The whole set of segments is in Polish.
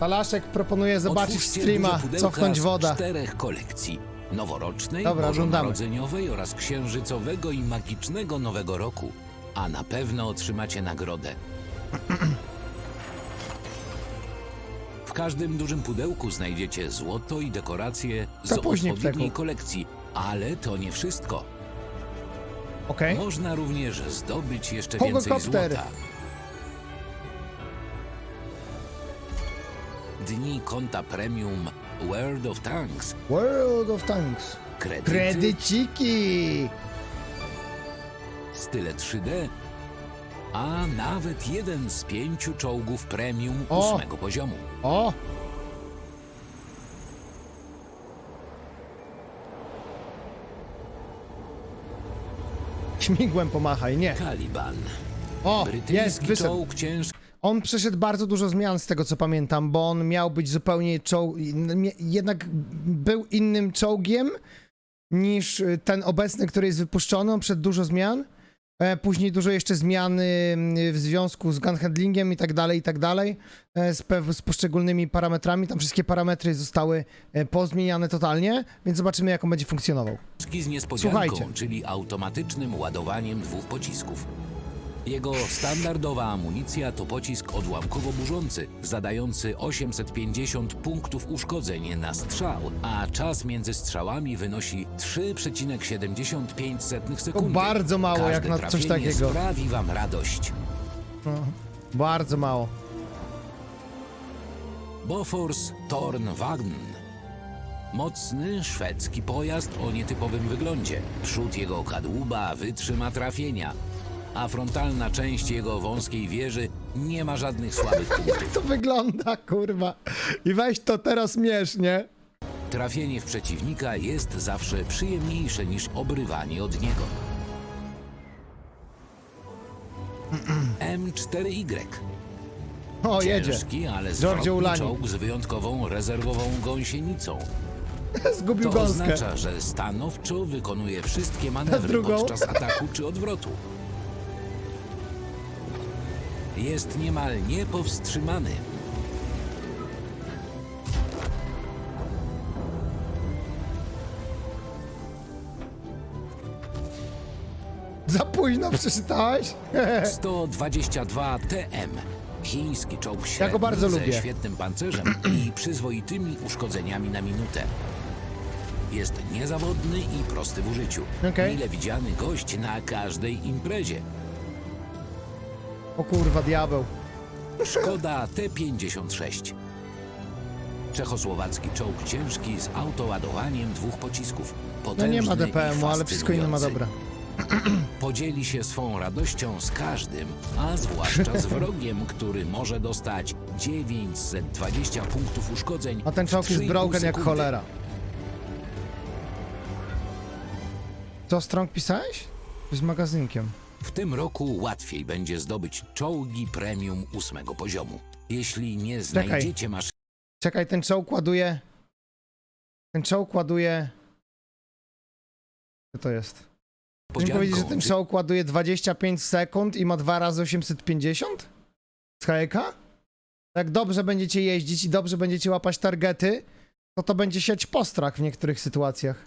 Talaszek proponuje zobaczyć Otwórzcie streama, duże pudełka cofnąć z woda. czterech kolekcji. Noworocznej, Dobra, oglądamy. bożonarodzeniowej oraz księżycowego i magicznego Nowego Roku. A na pewno otrzymacie nagrodę. W każdym dużym pudełku znajdziecie złoto i dekoracje z To później odpowiedniej kolekcji. Ale to nie wszystko. Okej. Można również zdobyć jeszcze więcej złota. Dni konta premium World of Tanks. World of Tanks. Kredyty, Kredyciki! style 3D, a nawet jeden z pięciu czołgów premium O! ósmego poziomu. O! Śmigłem pomachaj, nie. Caliban. O, jest, Brytyjski wyszedł. czołg ciężki On przeszedł bardzo dużo zmian z tego co pamiętam, bo on miał być zupełnie czołg... Jednak był innym czołgiem niż y, ten obecny, który jest wypuszczony. On przed dużo zmian. E, Później dużo jeszcze zmian y, w związku z gun handlingiem i tak dalej, i tak dalej. e, Z, z poszczególnymi parametrami. Tam wszystkie parametry zostały e, pozmieniane totalnie, więc zobaczymy jak on będzie funkcjonował. z niespodzianką, Słuchajcie. czyli automatycznym ładowaniem dwóch pocisków. Jego standardowa amunicja to pocisk odłamkowo-burzący, zadający 850 punktów uszkodzeń na strzał, a czas między strzałami wynosi 3,75 sekundy. bardzo mało Każde jak na coś takiego. sprawi wam radość. No, bardzo mało. Bofors Tornvagn. Mocny szwedzki pojazd o nietypowym wyglądzie. Przód jego kadłuba wytrzyma trafienia, a frontalna część jego wąskiej wieży nie ma żadnych słabych punktów. To wygląda, kurwa. I weź to teraz mierz, nie? Trafienie w przeciwnika jest zawsze przyjemniejsze niż obrywanie od niego. M4Y. O, jedzie. Ciężki, ale Giorgio zwrotny Ulani. czołg z wyjątkową rezerwową gąsienicą. Zgubił To gąskę. oznacza, że stanowczo wykonuje wszystkie manewry drugą? podczas ataku czy odwrotu. Jest niemal niepowstrzymany. Za późno przeczytałeś? 122 TM. Chiński czołg średni go bardzo ze lubię. świetnym pancerzem i przyzwoitymi uszkodzeniami na minutę. Jest niezawodny i prosty w użyciu. Okej. Mile widziany gość na każdej imprezie. O kurwa, diabeł. Szkoda T-56. Czechosłowacki czołg ciężki z autoładowaniem dwóch pocisków. No Potężny nie ma i DPM-u, ale wszystko inne ma fascynujący. dobra. Podzieli się swą radością z każdym, a zwłaszcza z wrogiem, który może dostać 920 punktów uszkodzeń. A ten w czołg jest 3,5 broken jak sekundy. cholera. Co, Strong pisałeś? Z magazynkiem. W tym roku łatwiej będzie zdobyć czołgi premium ósmego poziomu. Jeśli nie znajdziecie maszyny Czekaj, ten czołg ładuje... Ten czołg ładuje... Co to jest? Chcesz mi powiedzieć, że ten czołg ładuje 25 sekund i ma 2 razy 850? Z HK? Jak dobrze będziecie jeździć i dobrze będziecie łapać targety, to to będzie siać postrach w niektórych sytuacjach.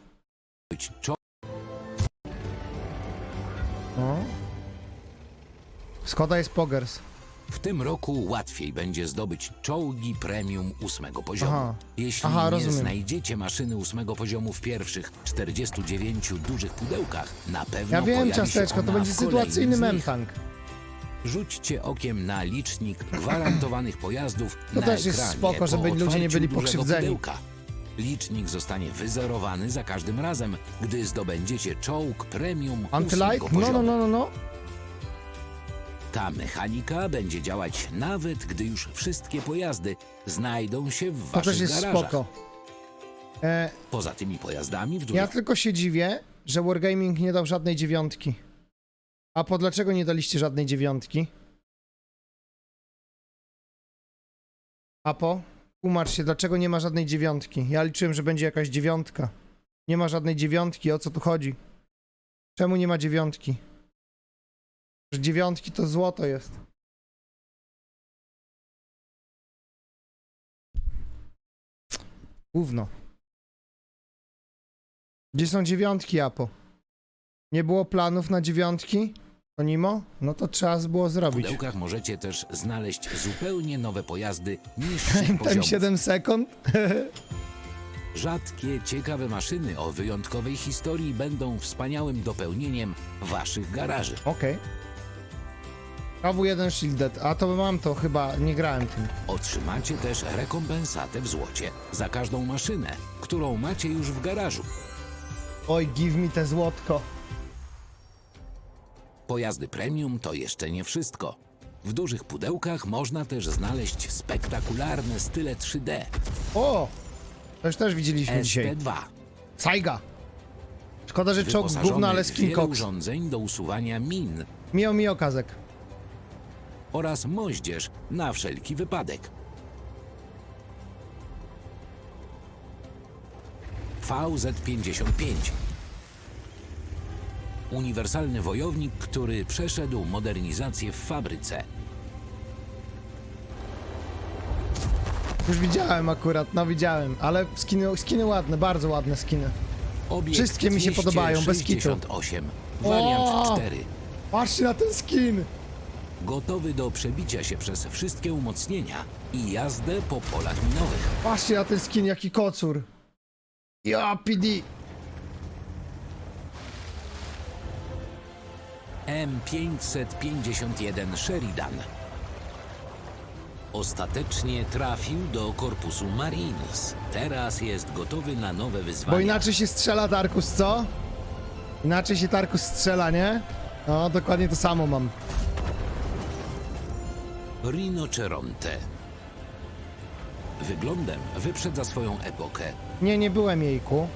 Skoda jest Poggers. W tym roku łatwiej będzie zdobyć czołgi premium ósmego poziomu. Aha. Jeśli Aha, nie rozumiem. znajdziecie maszyny ósmego poziomu w pierwszych 49 dużych pudełkach, na pewno Ja wiem, pojawi się ciasteczko, to będzie w kolejnym sytuacyjny z nich. memtank. Rzućcie okiem na licznik gwarantowanych pojazdów To na też jest ekranie spoko, po żeby ludzie nie otwarciu byli dużego pokrzywdzeni. Pudełka. Licznik zostanie wyzerowany za każdym razem, gdy zdobędziecie czołg premium ósmego Antylight? poziomu. No, no, no, no, no. Ta mechanika będzie działać nawet gdy już wszystkie pojazdy znajdą się w To waszych też jest garażach. spoko. E, Poza tymi pojazdami w dużych ja tylko się dziwię, że Wargaming nie dał żadnej dziewiątki. A po dlaczego nie daliście żadnej dziewiątki? A po? Tłumacz się, dlaczego nie ma żadnej dziewiątki? Ja liczyłem, że będzie jakaś dziewiątka. Nie ma żadnej dziewiątki, o co tu chodzi? Czemu nie ma dziewiątki? Że dziewiątki to złoto jest. Gówno. Gdzie są dziewiątki, Apo? Nie było planów na dziewiątki? Onimo? No to trzeba było W zrobić. pudełkach możecie też znaleźć zupełnie nowe pojazdy niższych Time poziomów. 7 sekund? Rzadkie, ciekawe maszyny o wyjątkowej historii będą wspaniałym dopełnieniem waszych garaży. Okej. KW1 Shielded, a to mam to chyba, nie grałem tym. Otrzymacie też rekompensatę w złocie za każdą maszynę, którą macie już w garażu. Oj, give mi te złotko. Pojazdy premium to jeszcze nie wszystko. W dużych pudełkach można też znaleźć spektakularne style 3D. O! To już też widzieliśmy dzisiaj. ST2. Saiga! Szkoda, że czołg Wyposażony gówno, ale w skin wiele cox. urządzeń do usuwania min Mio mi okazek. Oraz moździerz na wszelki wypadek. VZ-55 Uniwersalny wojownik, który przeszedł modernizację w fabryce. Już widziałem akurat, no widziałem, ale skiny, skiny ładne, bardzo ładne skiny. Obiekt Wszystkie mi się podobają, bez kitu. 268, wariant O! 4. Patrzcie na ten skin! Gotowy do przebicia się przez wszystkie umocnienia i jazdę po polach minowych. Patrzcie na ten skin, jaki kocur. Ja, PD. M551 Sheridan. Ostatecznie trafił do korpusu Marines. Teraz jest gotowy na nowe wyzwania. Bo inaczej się strzela Tarkus, co? Inaczej się Tarkus strzela, nie? No, dokładnie to samo mam. Rinoceronte. Wyglądem wyprzedza swoją epokę. Nie, nie byłem jejku.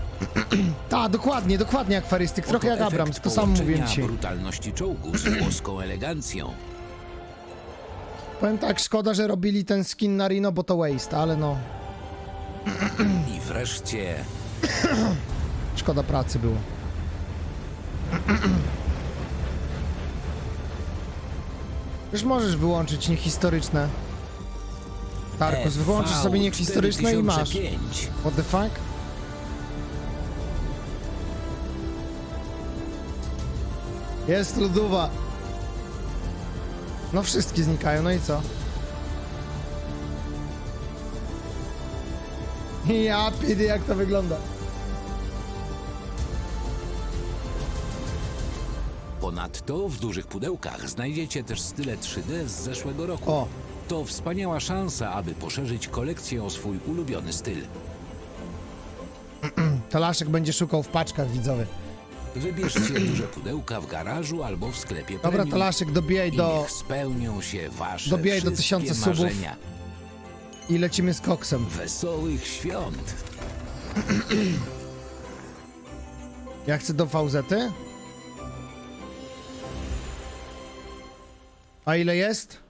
Ta, dokładnie, dokładnie akwarystyk, trochę jak Abrams, to samo mówiłem dzisiaj. brutalności czołgu z włoską elegancją. Powiem tak, szkoda, że robili ten skin na Rino, bo to waste, ale no, I wreszcie szkoda pracy było. Już możesz wyłączyć niehistoryczne. Tarkus, wyłączysz sobie niehistoryczne i masz. FV4005. What the fuck? Jest lodowa. No wszystkie znikają, no i co? Ja pidy jak to wygląda. Ponadto w dużych pudełkach znajdziecie też style 3D z zeszłego roku. O. To wspaniała szansa, aby poszerzyć kolekcję o swój ulubiony styl. Talaszek będzie szukał w paczkach widzowy. Wybierzcie duże pudełka w garażu albo w sklepie Dobra, premium dobijaj i do... niech spełnią się wasze dobijaj do wszystkie tysiąca subów. marzenia. i lecimy z koksem. Wesołych świąt! Ja chcę do VZ. A ile jest?